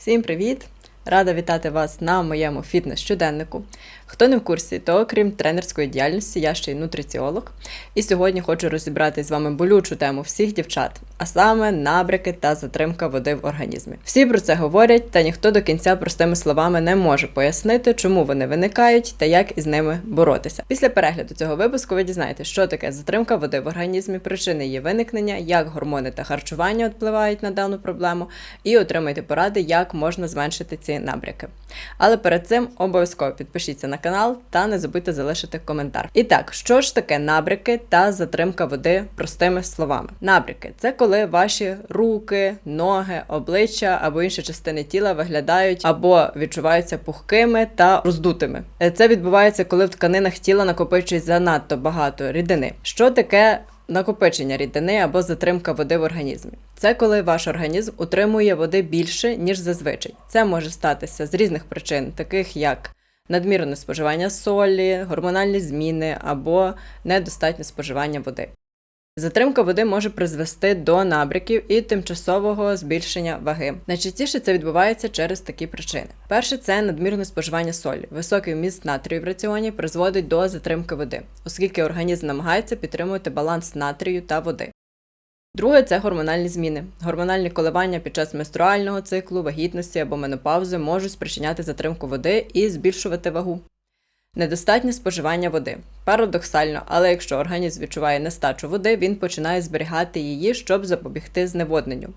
Всім привіт! Рада вітати вас на моєму фітнес-щоденнику. Хто не в курсі, то окрім тренерської діяльності, я ще й нутриціолог. І сьогодні хочу розібрати з вами болючу тему всіх дівчат, а саме набряки та затримка води в організмі. Всі про це говорять, та ніхто до кінця простими словами не може пояснити, чому вони виникають та як із ними боротися. Після перегляду цього випуску ви дізнаєтесь, що таке затримка води в організмі, причини її виникнення, як гормони та харчування впливають на дану проблему, і отримаєте поради, як можна зменшити ці набряки. Але перед цим обов'язково підпишіться на канал та не забудьте залишити коментар. І так, що ж таке набряки та затримка води простими словами? Набряки це коли ваші руки, ноги, обличчя або інші частини тіла виглядають або відчуваються пухкими та роздутими. Це відбувається, коли в тканинах тіла накопичується занадто багато рідини. Що таке накопичення рідини або затримка води в організмі. Це коли ваш організм утримує води більше, ніж зазвичай. Це може статися з різних причин, таких як надмірне споживання солі, гормональні зміни або недостатнє споживання води. Затримка води може призвести до набряків і тимчасового збільшення ваги. Найчастіше це відбувається через такі причини. Перше це надмірне споживання солі. Високий вміст натрію в раціоні призводить до затримки води, оскільки організм намагається підтримувати баланс натрію та води. Друге це гормональні зміни. Гормональні коливання під час менструального циклу, вагітності або менопаузи можуть спричиняти затримку води і збільшувати вагу. Недостатнє споживання води. Парадоксально, але якщо організм відчуває нестачу води, він починає зберігати її, щоб запобігти зневодненню.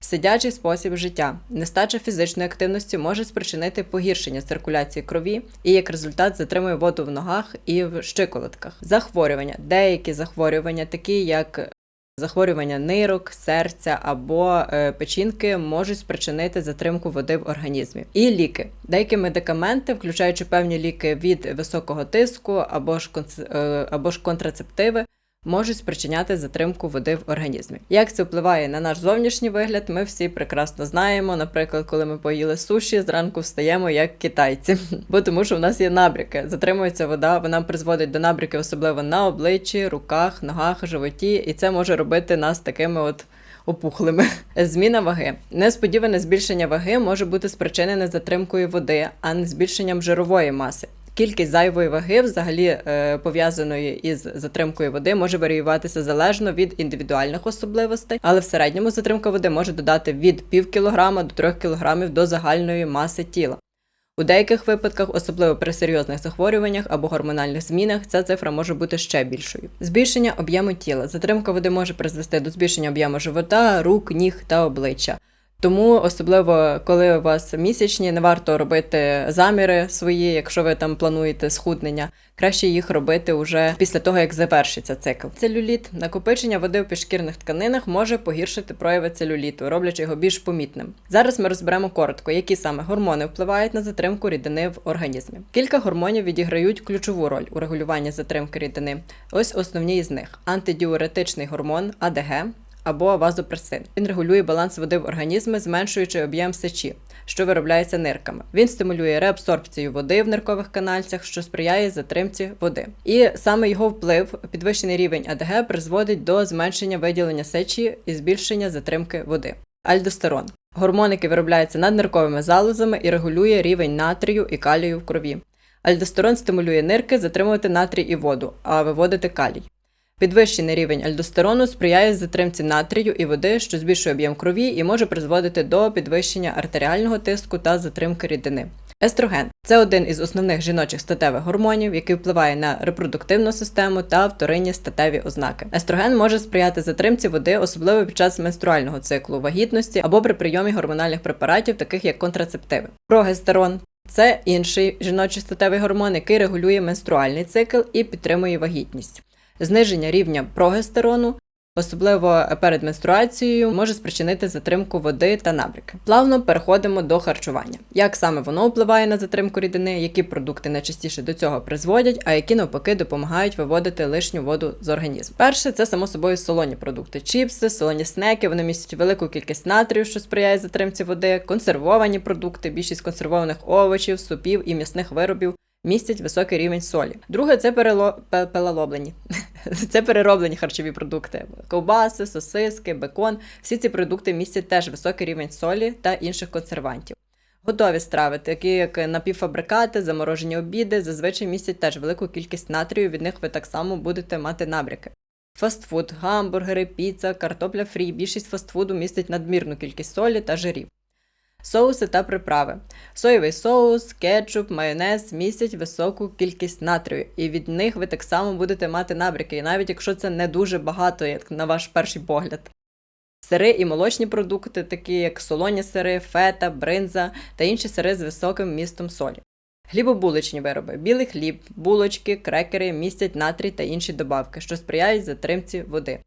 Сидячий спосіб життя. Нестача фізичної активності може спричинити погіршення циркуляції крові і як результат затримує воду в ногах і в щиколотках. Захворювання. Деякі захворювання, такі як Захворювання нирок, серця або е, печінки можуть спричинити затримку води в організмі. І ліки. Деякі медикаменти, включаючи певні ліки від високого тиску або ж, конц- е, або ж контрацептиви, можуть спричиняти затримку води в організмі. Як це впливає на наш зовнішній вигляд, ми всі прекрасно знаємо. Наприклад, коли ми поїли суші, зранку встаємо як китайці, бо тому, що в нас є набряки. Затримується вода, вона призводить до набряків, особливо на обличчі, руках, ногах, животі, і це може робити нас такими от. Опухлими зміна ваги. Несподіване збільшення ваги може бути спричинене затримкою води, а не збільшенням жирової маси. Кількість зайвої ваги, взагалі е, пов'язаної із затримкою води, може варіюватися залежно від індивідуальних особливостей, але в середньому затримка води може додати від пів кілограма до 3 кілограмів до загальної маси тіла. У деяких випадках, особливо при серйозних захворюваннях або гормональних змінах, ця цифра може бути ще більшою. Збільшення об'єму тіла. Затримка води може призвести до збільшення об'єму живота, рук, ніг та обличчя. Тому, особливо коли у вас місячні, не варто робити заміри свої, якщо ви там плануєте схуднення. Краще їх робити уже після того, як завершиться цикл. Целюліт, накопичення води у підшкірних тканинах може погіршити прояви целюліту, роблячи його більш помітним. Зараз ми розберемо коротко, які саме гормони впливають на затримку рідини в організмі. Кілька гормонів відіграють ключову роль у регулюванні затримки рідини. Ось основні із них: антидіуретичний гормон АДГ або вазопресин. Він регулює баланс води в організмі, зменшуючи об'єм сечі, що виробляється нирками. Він стимулює реабсорбцію води в ниркових канальцях, що сприяє затримці води. І саме його вплив, підвищений рівень АДГ, призводить до зменшення виділення сечі і збільшення затримки води. Альдостерон. Гормон, який виробляється наднирковими залозами і регулює рівень натрію і калію в крові. Альдостерон стимулює нирки затримувати натрій і воду, а виводити калій. Підвищений рівень альдостерону сприяє затримці натрію і води, що збільшує об'єм крові і може призводити до підвищення артеріального тиску та затримки рідини. Естроген це один із основних жіночих статевих гормонів, який впливає на репродуктивну систему та вторинні статеві ознаки. Естроген може сприяти затримці води, особливо під час менструального циклу, вагітності або при прийомі гормональних препаратів, таких як контрацептиви. Прогестерон це інший жіночий статевий гормон, який регулює менструальний цикл і підтримує вагітність. Зниження рівня прогестерону, особливо перед менструацією, може спричинити затримку води та набряки. Плавно переходимо до харчування. Як саме воно впливає на затримку рідини, які продукти найчастіше до цього призводять, а які навпаки допомагають виводити лишню воду з організму. Перше це само собою солоні продукти, чіпси, солоні снеки. Вони містять велику кількість натрію, що сприяє затримці води, консервовані продукти, більшість консервованих овочів, супів і м'ясних виробів містять високий рівень солі. Друге це перело... пелалоблені. Це перероблені харчові продукти: ковбаси, сосиски, бекон. Всі ці продукти містять теж високий рівень солі та інших консервантів. Готові страви, такі як напівфабрикати, заморожені обіди, зазвичай містять теж велику кількість натрію, від них ви так само будете мати набряки. Фастфуд, гамбургери, піца, картопля фрі. Більшість фастфуду містить надмірну кількість солі та жирів. Соуси та приправи. Соєвий соус, кетчуп, майонез містять високу кількість натрію, і від них ви так само будете мати набряки, навіть якщо це не дуже багато, як на ваш перший погляд. Сири і молочні продукти, такі як солоні сири, фета, бринза та інші сири з високим вмістом солі. Хлібобуличні вироби, білий хліб, булочки, крекери містять натрій та інші добавки, що сприяють затримці води.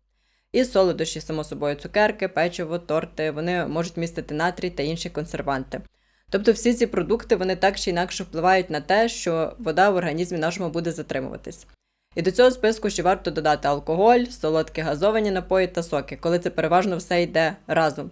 І солодощі, само собою, цукерки, печиво, торти, вони можуть містити натрій та інші консерванти. Тобто всі ці продукти вони так чи інакше впливають на те, що вода в організмі нашому буде затримуватись. І до цього списку ще варто додати алкоголь, солодкі газовані напої та соки, коли це переважно все йде разом.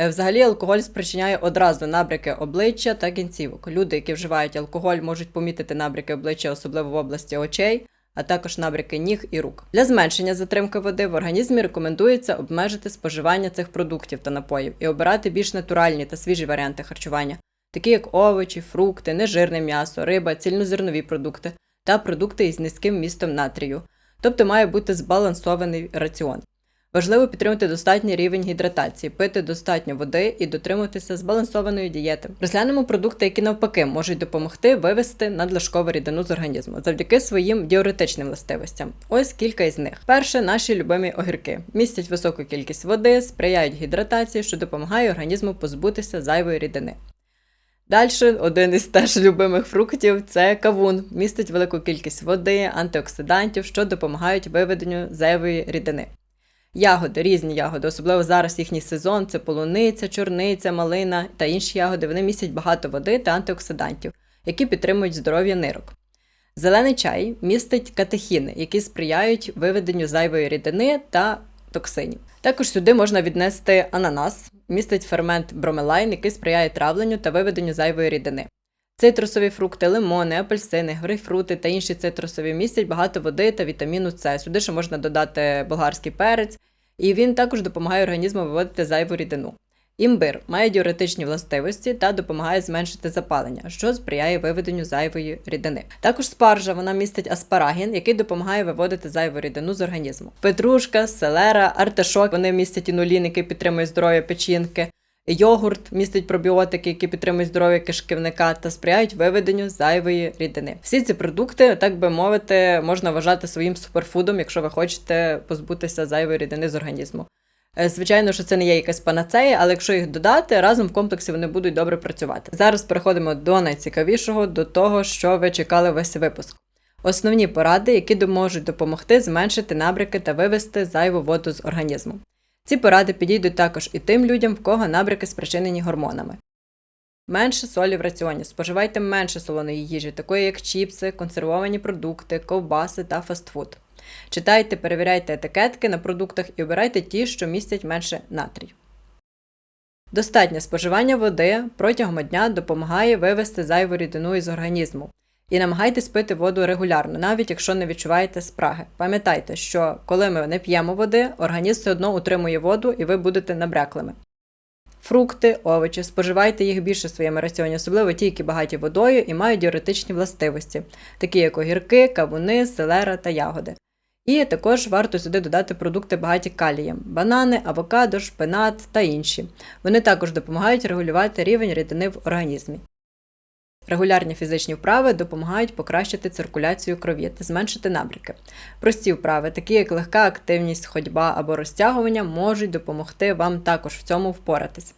Е, Взагалі, алкоголь спричиняє одразу набряки обличчя та кінцівок. Люди, які вживають алкоголь, можуть помітити набряки обличчя, особливо в області очей, а також набряки ніг і рук. Для зменшення затримки води в організмі рекомендується обмежити споживання цих продуктів та напоїв і обирати більш натуральні та свіжі варіанти харчування, такі як овочі, фрукти, нежирне м'ясо, риба, цільнозернові продукти та продукти із низьким містом натрію. Тобто має бути збалансований раціон. Важливо підтримати достатній рівень гідратації, пити достатньо води і дотримуватися збалансованої дієти. Розглянемо продукти, які навпаки можуть допомогти вивести надлишкову рідину з організму завдяки своїм діуретичним властивостям. Ось кілька із них. Перше, наші любимі огірки містять високу кількість води, сприяють гідратації, що допомагає організму позбутися зайвої рідини. Далі один із теж любимих фруктів це кавун. Містить велику кількість води, антиоксидантів, що допомагають виведенню зайвої рідини. Ягоди, різні ягоди, особливо зараз їхній сезон це полуниця, чорниця, малина та інші ягоди. Вони містять багато води та антиоксидантів, які підтримують здоров'я нирок. Зелений чай містить катехіни, які сприяють виведенню зайвої рідини та токсинів. Також сюди можна віднести ананас, містить фермент бромелайн, який сприяє травленню та виведенню зайвої рідини. Цитрусові фрукти, лимони, апельсини, грейпфрути та інші цитрусові містять багато води та вітаміну С. Сюди ще можна додати болгарський перець, і він також допомагає організму виводити зайву рідину. Імбир має діуретичні властивості та допомагає зменшити запалення, що сприяє виведенню зайвої рідини. Також спаржа вона містить аспарагін, який допомагає виводити зайву рідину з організму. Петрушка, селера, артишок вони містять інулін, який підтримує здоров'я печінки. Йогурт містить пробіотики, які підтримують здоров'я кишківника та сприяють виведенню зайвої рідини. Всі ці продукти, так би мовити, можна вважати своїм суперфудом, якщо ви хочете позбутися зайвої рідини з організму. Е, Звичайно, що це не є якась панацея, але якщо їх додати, разом в комплексі вони будуть добре працювати. Зараз переходимо до найцікавішого, до того, що ви чекали весь випуск. Основні поради, які можуть допомогти зменшити набряки та вивести зайву воду з організму. Ці поради підійдуть також і тим людям, в кого набряки спричинені гормонами. Менше солі в раціоні. Споживайте менше солоної їжі, такої як чіпси, консервовані продукти, ковбаси та фастфуд. Читайте, перевіряйте етикетки на продуктах і обирайте ті, що містять менше натрію. Достатнє споживання води протягом дня допомагає вивести зайву рідину із організму. І намагайтесь пити воду регулярно, навіть якщо не відчуваєте спраги. Пам'ятайте, що коли ми не п'ємо води, організм все одно утримує воду і ви будете набряклими. Фрукти, овочі, споживайте їх більше в своєму раціоні, особливо ті, які багаті водою і мають діуретичні властивості, такі як огірки, кавуни, селера та ягоди. І також варто сюди додати продукти багаті калієм банани, авокадо, шпинат та інші. Вони також допомагають регулювати рівень рідини в організмі. Регулярні фізичні вправи допомагають покращити циркуляцію крові та зменшити набряки. Прості вправи, такі як легка активність, ходьба або розтягування, можуть допомогти вам також в цьому впоратись.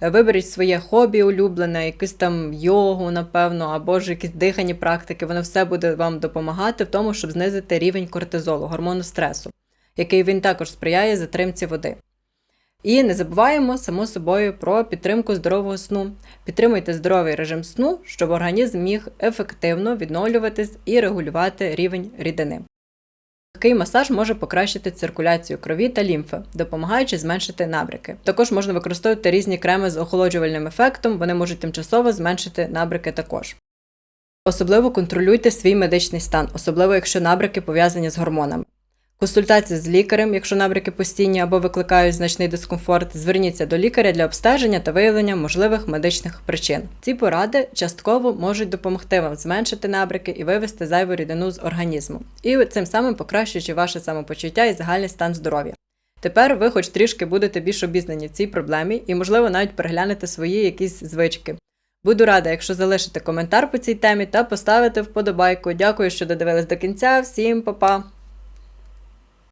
Виберіть своє хобі улюблене, якусь там йогу, напевно, або ж якісь дихані практики, воно все буде вам допомагати в тому, щоб знизити рівень кортизолу, гормону стресу, який він також сприяє затримці води. І не забуваємо, само собою, про підтримку здорового сну. Підтримуйте здоровий режим сну, щоб організм міг ефективно відновлюватись і регулювати рівень рідини. Такий масаж може покращити циркуляцію крові та лімфи, допомагаючи зменшити набряки. Також можна використовувати різні креми з охолоджувальним ефектом, вони можуть тимчасово зменшити набряки також. Особливо контролюйте свій медичний стан, особливо якщо набряки пов'язані з гормонами. Консультація з лікарем, якщо набряки постійні або викликають значний дискомфорт, зверніться до лікаря для обстеження та виявлення можливих медичних причин. Ці поради частково можуть допомогти вам зменшити набряки і вивести зайву рідину з організму, і цим самим покращуючи ваше самопочуття і загальний стан здоров'я. Тепер ви хоч трішки будете більш обізнані в цій проблемі і, можливо, навіть переглянете свої якісь звички. Буду рада, якщо залишите коментар по цій темі та поставите вподобайку. Дякую, що додивились до кінця. Всім па-па!